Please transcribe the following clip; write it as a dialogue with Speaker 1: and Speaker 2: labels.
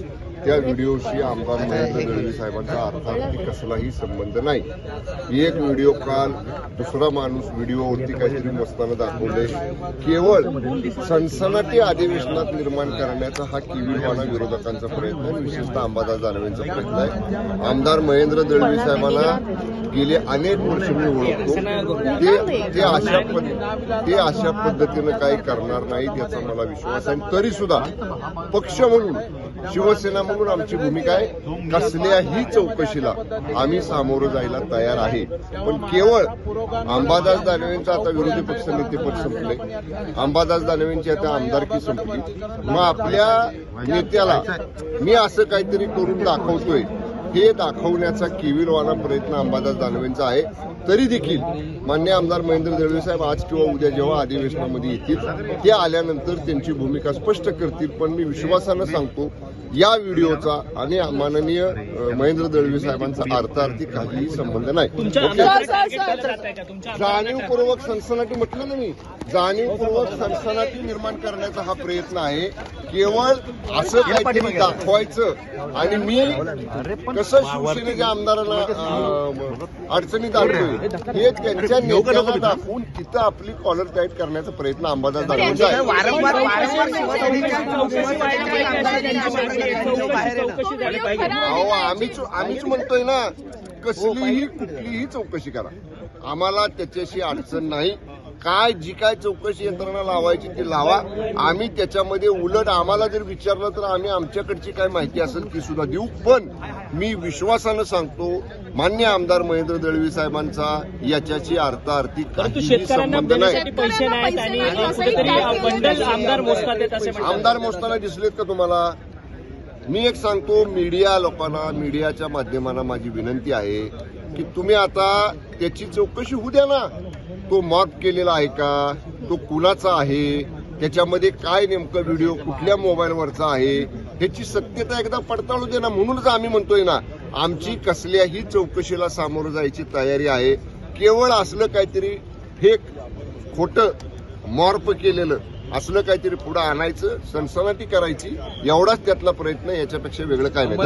Speaker 1: Thank you. त्या व्हिडिओशी आमदार महेंद्र दळवी साहेबांचा अर्थात कसलाही संबंध नाही. एक व्हिडिओ काल दुसरा माणूस व्हिडिओवरती काहीतरी मस्तानं दाखवले केवळ सनसनाटी अधिवेशनात निर्माण करण्याचा हा किवीवाना विरोधकांचा प्रयत्न आहे. विशेषतः अंबादास दानवेंचा प्रयत्न आहे. आमदार महेंद्र दळवी साहेबांना गेले अनेक वर्ष मी ओळखतो. ते ते अशा ते अशा पद्धतीनं काही करणार नाहीत याचा मला विश्वास आहे. तरी सुद्धा पक्ष म्हणून शिवसेना म्हणून आमची भूमिका आहे. कसल्याही चौकशीला आम्ही सामोरं जायला तयार आहे. पण केवळ अंबादास दानवेंचं आता विरोधी पक्ष नेतेपद संपले अंबादास दानवेंची आता आमदारकी संपली. मग आपल्या नेत्याला मी असं काहीतरी करून दाखवतोय. हे दाखवण्याचा किविलवाना प्रयत्न अंबादास दानवेंचा आहे. तरी देखील मान्य आमदार महेंद्र दळवे साहेब आज किंवा उद्या जेव्हा अधिवेशनामध्ये येतील ते आल्यानंतर त्यांची भूमिका स्पष्ट करतील. पण मी विश्वासानं सांगतो या व्हिडिओचा आणि माननीय महेंद्र दळवे साहेबांचा अर्थार्थी काहीही संबंध नाही. जाणीवपूर्वक सनसनाटी म्हटलं ना मी. जाणीवपूर्वक सनसनाटी निर्माण करण्याचा हा प्रयत्न आहे. केवळ असं काहीतरी दाखवायचं. आणि मी कसं शिवसेनेच्या आमदारांना अडचणीत आणतोय. हे त्यांच्या नेत्याला दाखवून तिथं आपली कॉलर टाईट करण्याचा प्रयत्न अंबादास
Speaker 2: पाहिजे.
Speaker 1: अहो आम्हीच आम्हीच म्हणतोय ना कसलीही कुठलीही चौकशी करा. आम्हाला त्याच्याशी अडचण नाही. काय जी काय चौकशी यंत्रणा लावायची ती लावा. आम्ही त्याच्यामध्ये उलट आम्हाला जर विचारलं तर आम्ही आमच्याकडची काय माहिती असेल ती सुद्धा देऊ. पण मी विश्वासानं सांगतो मान्य आमदार महेंद्र दळवी साहेबांचा अर्थार्थी
Speaker 2: परंतु
Speaker 1: काहीही
Speaker 2: शेतकऱ्यांना
Speaker 1: संबंध नाही.
Speaker 2: आमदार
Speaker 1: मोजताना दिसलेत का तुम्हाला? मी एक सांगतो मीडिया लोकांना मीडियाच्या माध्यमांना माझी विनंती आहे की तुम्ही आता त्याची चौकशी होऊ द्या ना. तो मॉक केलेला आहे का? तो कुणाचा आहे? त्याच्यामध्ये काय नेमकं व्हिडिओ कुठल्या मोबाईलवरचा आहे? ह्याची सत्यता एकदा पडताळू दे ना. म्हणूनच आम्ही म्हणतोय ना आमची कसल्याही चौकशीला सामोरं जायची तयारी आहे. केवळ असलं काहीतरी फेक खोटं मॉर्प केलेलं असलं काहीतरी पुढं आणायचं सनसनाटी करायची एवढाच त्यातला प्रयत्न याच्यापेक्षा वेगळं काय नाही.